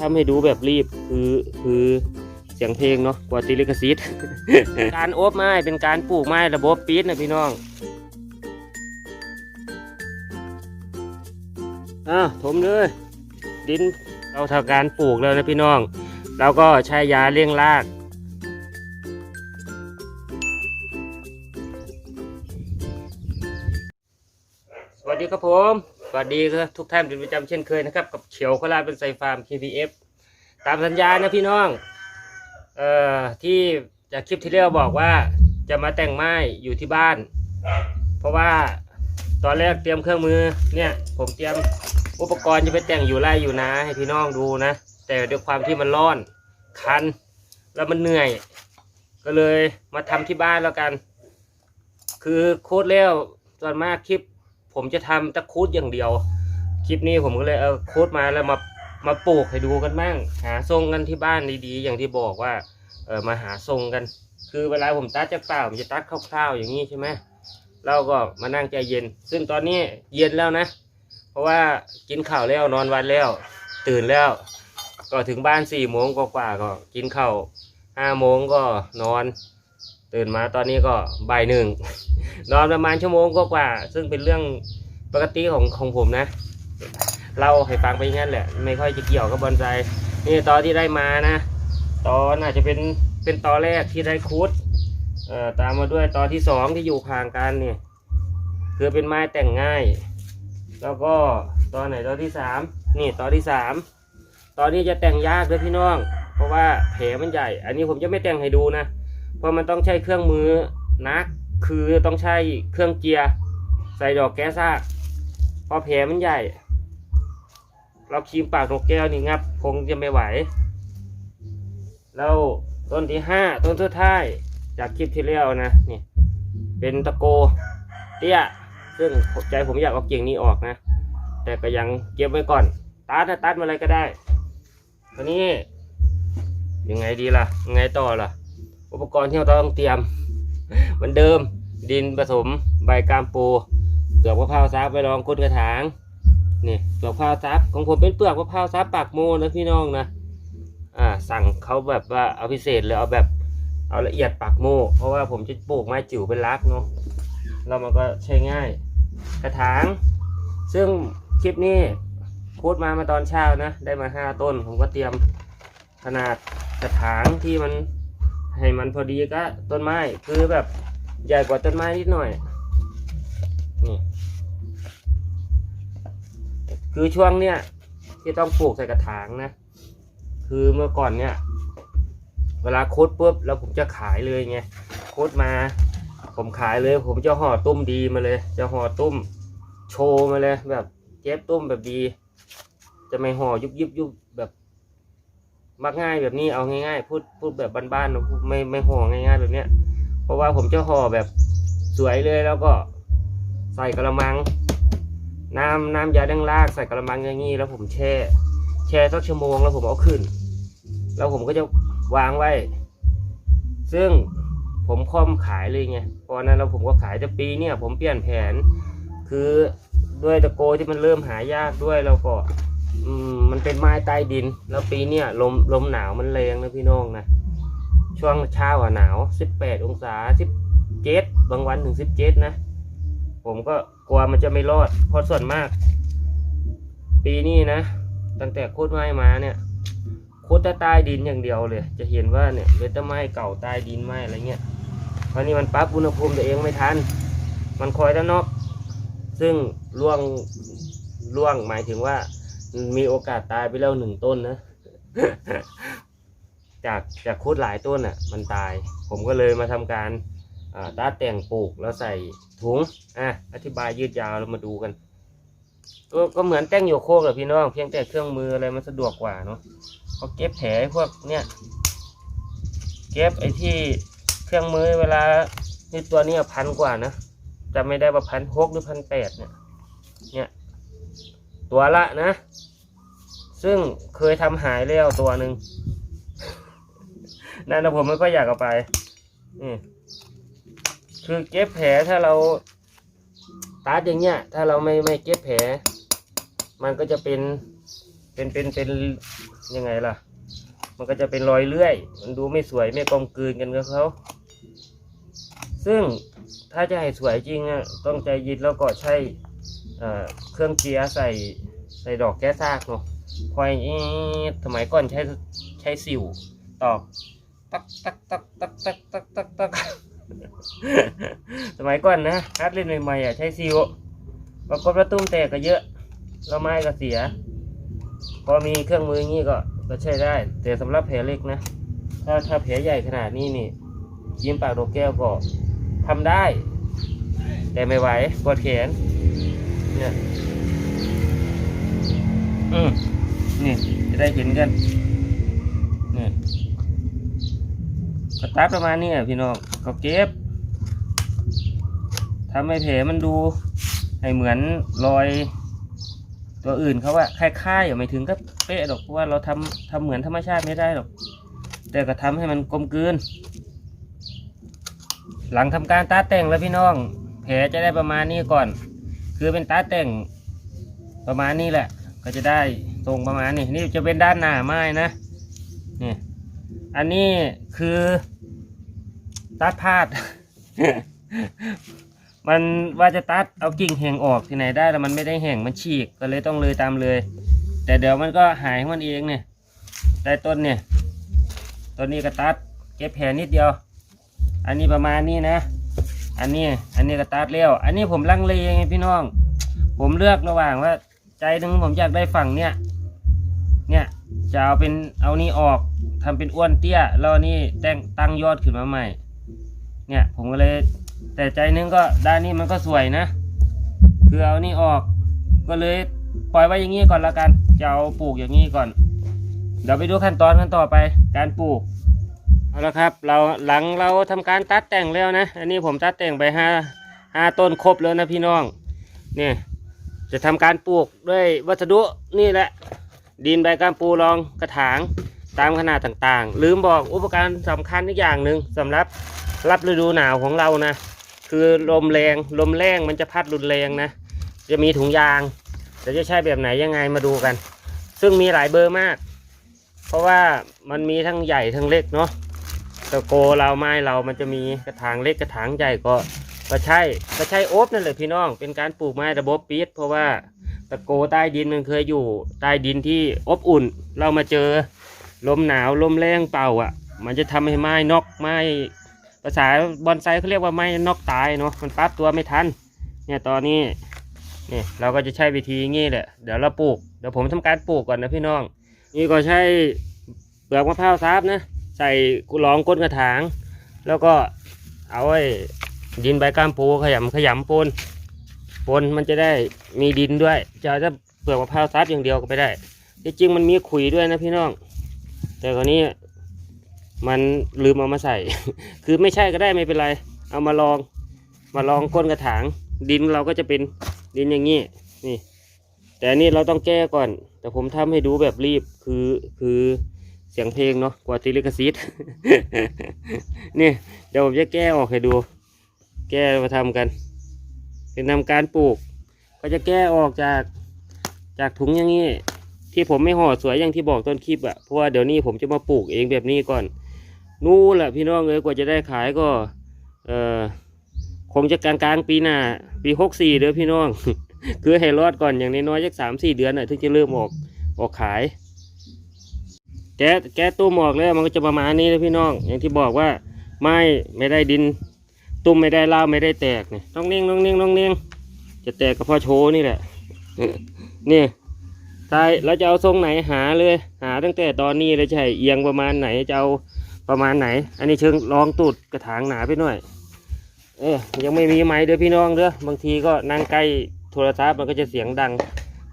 ทำให้ดูแบบรีบคือคือเสียงเพลงเนาะกว่าติลิกซิตการโอบไม้เป็นการปลูกไม้ระบบปิดนะพี่น้องอะถมเลยดินเราทำการปลูกแล้วนะพี่น้อง เราก็ใช้ยาเลี้ยงรากสวัสดีครับผม วัสดีครับทุกท่านเป็นประจำเช่นเคยนะครับ กับเขียวโคราชเป็นไซฟาร์ม KPF ตามสัญญานะพี่น้อง เอ่อที่จากคลิปที่แล้วบอกว่าจะมาแต่งไม้อยู่ที่บ้าน เพราะว่าตอนแรกเตรียมเครื่องมือเนี่ย ผมเตรียมอุปกรณ์จะไปแต่งอยู่ไร่อยู่นาให้พี่น้องดูนะ แต่ด้วยความที่มันร้อนคัน แล้วมันเหนื่อย ก็เลยมาทำที่บ้านแล้วกัน คือโค้ดแล้วส่วนมากคลิป ผมจะทำตะคูดอย่างเดียว คลิปนี้ผมก็เลยเอาค้ดมาแล้วมามาปลูกให้ดูกันบ้าง หาทรงกันที่บ้านดีๆ อย่างที่บอกว่าเออมาหาทรงกัน คือเวลาผมตัดจากเปล่าผมจะตัดคร่าวๆอย่างนี้ใช่ไหมเราก็มานั่งใจเย็น ซึ่งตอนนี้เย็นแล้วนะ เพราะว่ากินข้าวแล้วนอนวันแล้ว ตื่นแล้ว ก็ถึงบ้านสี่โมงกว่าๆก็กินข้าวห้าโมงก็นอน ตื่นมาตอนนี้ก็บ่ายหนึ่งนอนประมาณชั่วโมงกว่าๆซึ่งเป็นเรื่องปกติของของผมนะเล่าให้ฟังไปงั้นแหละ ไม่ค่อยจะเกี่ยวกับบอนไซนี่ตอนที่ได้มานะ ตอนอาจจะเป็นเป็นตอนแรกที่ได้คุดเอ่อตามมาด้วยตอนที่สองที่อยู่ห่างกันเนี่ยคือเป็นไม้แต่งง่าย แล้วก็ตอนไหนตอนที่สามนี่ตอนที่สามตอนนี้จะแต่งยากเลยพี่น้อง เพราะว่าแผลมันใหญ่ อันนี้ผมจะไม่แต่งให้ดูนะ ราะมันต้องใช้เครื่องมือนักคือต้องใช้เครื่องเจียร์ใส่ดอกแก้ซากเพราะแผลมันใหญ่ เราคีมปากนกแก้วนี่งับคงจะไม่ไหว แล้วต้นที่ห้าต้นสุดท้ายจากคลิปที่แล้วนะนี่เป็นตะโกเตี้ยซึ่งใจผมอยากเอาเก่งนี้ออกนะ แต่ก็ยังเก็บไว้ก่อนตัดนะตัดมาอะไรก็ได้ตอนนี้ยังไงดีล่ะยังไงต่อล่ะ อุปกรณ์ที่เราต้องเตรียม เหมือนเดิม ดินผสมใบกามปูเปลือกมะพร้าวซับไปรองก้นกระถางนี่เปลือกมะพร้าวซับของผมเป็นเปลือกมะพร้าวซับปากโมนะพี่น้องนะอ่าสั่งเขาแบบว่าเอาพิเศษเลยเอาแบบเอาละเอียดปากโมเพราะว่าผมจะปลูกไม้จิ๋วเป็นรักเนาะแล้วมันก็ใช้ง่ายกระถาง ซึ่งคลิปนี้พูดมามาตอนเช้านะ ได้มาห้าต้น ผมก็เตรียมขนาดกระถางที่มัน ให้มันพอดีก็ต้นไม้คือแบบใหญ่กว่าต้นไม้นิดหน่อยนี่คือช่วงเนี้ยที่ต้องปลูกใส่กระถางนะ คือเมื่อก่อนเนี่ยเวลาโคดปุ๊บแล้วผมจะขายเลยไงโคดมา ผมขายเลย ผมจะห่อตุ้มดีมาเลย จะห่อตุ้มโชว์มาเลยแบบเจ็บตุ้มแบบดี จะไม่ห่อยุบยุบยุบแบบ มักง่ายแบบนี้เอาง่ายๆ พูดพูดแบบบ้านๆนะไม่ไม่ห่อง่ายๆ แบบเนี้ย เพราะว่าผมจะห่อแบบสวยเลยแล้วก็ใส่กระมัง น้ำน้ำยาดังลากใส่กระมังอย่างนี้แล้วผมแช่แช่สักชั่วโมงแล้วผมเอาขึ้น แล้วผมก็จะวางไว้ ซึ่งผมค่อมขายเลยไงเพราะฉะนั้นแล้วผมก็ขายแต่ปีเนี่ยผมเปลี่ยนแผน คือด้วยตะโกที่มันเริ่มหายากด้วยแล้วก็ อืมมันเป็นไม้ใต้ดิน แล้วปีเนี้ยลมลมหนาวมันแรงนะพี่น้องนะช่วงเช้าอะหนาวสิบแปดองศาสิบเจ็ดบางวันถึงสิบเจ็ดนะ ผมก็กลัวมันจะไม่รอดเพราะส่วนมาก ปีนี้นะ ตั้งแต่โคตรไม้มาเนี่ยโคตรใต้ดินอย่างเดียวเลย จะเห็นว่าเนี่ยเป็นต้นไม้เก่าใต้ดินไม้อะไรเงี้ยเพราะนี่มันปรับอุณหภูมิตัวเองไม่ทัน มันคอยด้านนอก ซึ่งล่วงล่วงหมายถึงว่า มีโอกาสตายไปแล้วหนึ่งต้นนะ จากจากโคตรหลายต้นอะ มันตาย ผมก็เลยมาทำการอ่าตัดแต่งปลูกแล้วใส่ถุงอะอธิบายยืดยาวเรามาดูกันก็ก็เหมือนแต่งโยโคกแหละพี่น้องเพียงแต่เครื่องมืออะไรมันสะดวกกว่าเนาะเขาเก็บแผลพวกเนี้ยเก็บไอ้ที่เครื่องมือเวลานี่ตัวนี้พันกว่านะจำไม่ได้ว่าพันหกหรือพันแปดเนี่ยเนี่ย ตัวละนะ ซึ่งเคยทำหายแล้วตัวหนึ่งนั่นนะผมไม่ค่อยอยากเอาไปนี่คือเก็บแผลถ้าเราตัดอย่างเงี้ย ถ้าเราไม่ไม่เก็บแผล มันก็จะเป็นเป็นเป็นเป็นยังไงล่ะ มันก็จะเป็นรอยเลื่อย มันดูไม่สวยไม่กลมกลืนกันกับเขา ซึ่งถ้าจะให้สวยจริงอะต้องใจยินแล้วก็ใช้เอ่อเครื่องเจียใส่ ใส่ดอกแก้ซากเนาะคอยอีดสมัยก่อนใช้ใช้สิวตอกตักตักตักตักตักตักตักตักสมัยก่อนนะฮัดเล่นใหม่ๆอะใช้สิวปรากฏว่าตุ้มแตกก็เยอะแล้วไม้ก็เสีย พอมีเครื่องมืออย่างนี้ก็ก็ใช้ได้ แต่สำหรับแผลเล็กนะ ถ้าถ้าแผลใหญ่ขนาดนี้นี่ยิ้มปากโดกแก้วก็ทำได้ แต่ไม่ไหวปวดแขนเนี่ย อืมนี่จะได้เห็นกันนี่ก็ตัดประมาณนี้พี่น้องก็เก็บทำให้แผลมันดูให้เหมือนรอย ตัวอื่นเขาว่าคล้ายๆอย่าไม่ถึงกับเป๊ะหรอกเพราะว่าเราทำทำเหมือนธรรมชาติไม่ได้หรอก แต่ก็ทำให้มันกลมกลืน หลังทำการตาแต่งแล้วพี่น้อง แผลจะได้ประมาณนี้ก่อน คือเป็นตาแต่งประมาณนี้แหละ ก็จะได้ทรงประมาณนี้นี่จะเป็นด้านหน้าไม้นะนี่อันนี้คือตัดพาด มันว่าจะตัดเอากิ่งแห่งออกที่ไหนได้แล้วมันไม่ได้แห่งมันฉีกก็เลยต้องเลยตามเลย แต่เดี๋ยวมันก็หายของมันเองเนี่ยได้ต้นเนี่ยต้นนี้ก็ตัดเก็บแผลนิดเดียว อันนี้ประมาณนี้นะ อันนี้อันนี้ก็ตัดแล้ว อันนี้ผมลังเลไงพี่น้อง ผมเลือกระหว่างว่า ใจหนึ่งผมอยากได้ฝั่งเนี่ย เนี่ยจะเอาเป็นเอานี่ออกทำเป็นอ้วนเตี้ยแล้วนี่แต่งตั้งยอดขึ้นมาใหม่ เนี่ยผมก็เลย แต่ใจนึงก็ด้านนี้มันก็สวยนะ คือเอานี่ออก ก็เลยปล่อยไว้อย่างนี้ก่อนละกันจะเอาปลูกอย่างนี้ก่อน เดี๋ยวไปดูขั้นตอนกันต่อไป การปลูกเอาละครับ เราหลังเราทำการตัดแต่งแล้วนะ อันนี้ผมตัดแต่งไปห้าห้าต้นครบแล้วนะพี่น้อง เนี่ย จะทำการปลูกด้วยวัสดุนี่แหละ ดินใบกามปูรองกระถางตามขนาดต่างๆ ลืมบอกอุปกรณ์สำคัญอีกอย่างหนึ่งสำหรับรับฤดูหนาวของเรานะ คือลมแรงลมแรงมันจะพัดรุนแรงนะ จะมีถุงยางแต่จะใช้แบบไหนยังไงมาดูกัน ซึ่งมีหลายเบอร์มาก เพราะว่ามันมีทั้งใหญ่ทั้งเล็กเนาะตะโกเราไม้เรามันจะมีกระถางเล็กกระถางใหญ่ก็ ก็ใช่ก็ใช่โอบนั่นแหละพี่น้อง เป็นการปลูกไม้ระบบปิดเพราะว่าตะโกใต้ดินมันเคยอยู่ใต้ดินที่อบอุ่น เรามาเจอลมหนาวลมแรงเป่าอะ มันจะทำให้ไม้นอกไม้ภาษาบอนไซเขาเรียกว่าไม้นอกตายเนาะมันปรับตัวไม่ทันเนี่ยตอนนี้เนี่ยเราก็จะใช้วิธีงี้แหละเดี๋ยวเราปลูกเดี๋ยวผมทำการปลูกก่อนนะพี่น้อง นี่ก็ใช้เปลือกมะพร้าวซับนะใส่กุหลองก้นกระถาง แล้วก็เอาไอ้ ดินใบก้ามปูขยำขยำปนปนมันจะได้มีดินด้วย จะจะเปลือกมะพร้าวซับอย่างเดียวก็ไม่ได้ที่จริงมันมีขุยด้วยนะพี่น้อง แต่คราวนี้มันลืมเอามาใส่ คือไม่ใช่ก็ได้ไม่เป็นไร เอามาลอง มาลองก้นกระถาง ดินเราก็จะเป็นดินอย่างนี้นี่ แต่อันนี่เราต้องแก้ก่อน แต่ผมทำให้ดูแบบรีบคือคือเสียงเพลงเนาะกว่าติลิกซิตนี่เดี๋ยวผมจะแก้ออกให้ดู แก้มาทำกัน เป็นทำการปลูก ก็จะแก้ออกจากจากถุงอย่างนี้ ที่ผมไม่ห่อสวยอย่างที่บอกต้นคลิปอะ่ะเพราะว่าเดี๋ยวนี้ผมจะมาปลูกเองแบบนี้ก่อน นู่นแหละพี่น้องเอ้ยกว่าจะได้ขายก็เออคงจะกลางกลางปีหน้าปีหกสี่เด้อพี่น้อง คือให้รอดก่อนอย่างน้อยๆสักสามสี่เดือนน่ะถึงจะเริ่มออกออกขายแกะแกะตุ้หมออกแล้วมันก็จะประมาณนี้นะพี่น้อง อย่างที่บอกว่าไม่ไม่ได้ดิน ตุ้มไม่ได้เล่าไม่ได้แตกเนี่ยน้องเน่งน้องเน่งน้องเน่งจะแตกก็เพอโชว์นี่แหละนี่ใช่แล้วจะเอาทรงไหนหาเลย หาตั้งแต่ตอนนี้เลยใช่เอียงประมาณไหนจะเอาประมาณไหน อันนี้เชิงลองตูดกระถางหนาไปหน่อย เออยังไม่มีไม้เด้อพี่น้องเด้อบางทีก็นั่งใกล้โทรศัพท์มันก็จะเสียงดัง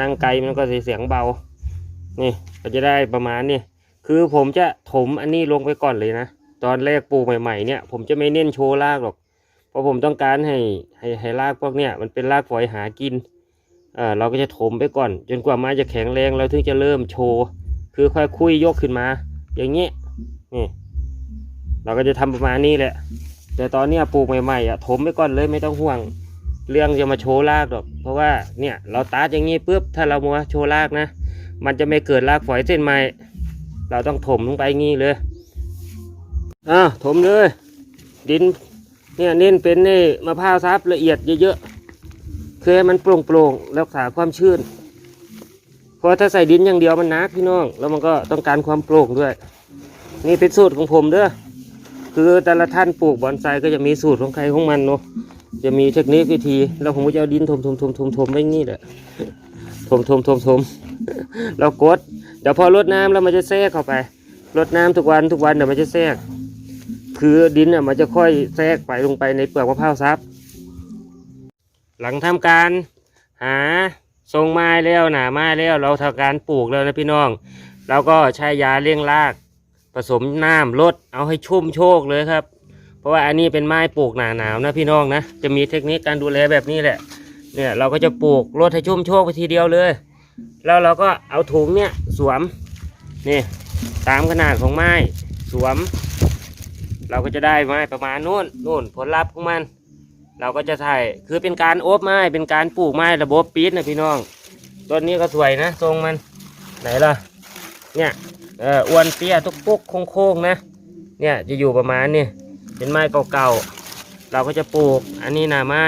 นั่งไกลมันก็จะเสียงเบา นี่ก็จะได้ประมาณนี้คือผมจะถมอันนี้ลงไปก่อนเลยนะ ตอนแรกปลูกใหม่ๆเนี่ย ผมจะไม่เน้นโชว์รากหรอก ราะผมต้องการให้ให้ให้รากพวกเนี้ยมันเป็นรากฝอยหากินอ่าเราก็จะถมไปก่อน จนกว่าไม้จะแข็งแรงเราถึงจะเริ่มโชว์ คือค่อยคุยยกขึ้นมา อย่างเงี้ยนี่เราก็จะทำประมาณนี้แหละ แต่ตอนเนี้ยปลูกใหม่ๆอะถมไปก่อนเลยไม่ต้องห่วง เรื่องจะมาโชว์รากหรอก เพราะว่าเนี่ยเราตัดอย่างนี้ปุ๊บถ้าเรามัวโชว์รากนะ มันจะไม่เกิดรากฝอยเส้นใหม่ เราต้องถมลงไปงี้เลยอ่าถมเลย ดิน เนี่ยเน้นเป็นนี่มะพร้าวซับละเอียดเยอะๆคือให้มันโปร่งๆรักษาความชื้นเพราะถ้าใส่ดินอย่างเดียวมันนักพี่น้อง แล้วมันก็ต้องการความโปร่งด้วย นี่เป็นสูตรของผมเด้อคือแต่ละท่านปลูกบอนไซก็จะมีสูตรของใครของมันเนาะจะมีเทคนิควิธี แล้วผมก็จะเอาดินถมถมถมถมถมไว้งี้แหละถมถมถมถมแล้วกด เดี๋ยวพอรดน้ำแล้วมันจะแทรกเข้าไปรดน้ำทุกวันทุกวันเดี๋ยวมันจะแทรก คือดินอะมันจะค่อยแทรกไปลงไปในเปลือกมะพร้าวซับ หลังทำการหาทรงไม้แล้วหนาไม้แล้วเราทำการปลูกแล้วนะพี่น้อง เราก็ใช้ยาเลี้ยงราก ผสมน้ำลดเอาให้ชุ่มโชกเลยครับ เพราะว่าอันนี้เป็นไม้ปลูกหนาหนาวนะพี่น้องนะจะมีเทคนิคการดูแลแบบนี้แหละ เนี่ยเราก็จะปลูกลดให้ชุ่มโชกไปทีเดียวเลย แล้วเราก็เอาถุงเนี่ยสวมนี่ตามขนาดของไม้สวม เราก็จะได้ไม้ประมาณนู้นนู่นผลลัพธ์ของมัน เราก็จะถ่ายคือเป็นการโอบไม้เป็นการปลูกไม้ระบบปี๊ดนะพี่น้องต้นนี้ก็สวยนะทรงมัน ไหนล่ะเนี่ยเอออ้วนเตี้ยทุกปุกโค้งๆนะ เนี่ยจะอยู่ประมาณนี้เป็นไม้เก่าๆเราก็จะปลูกอันนี้หนาไม้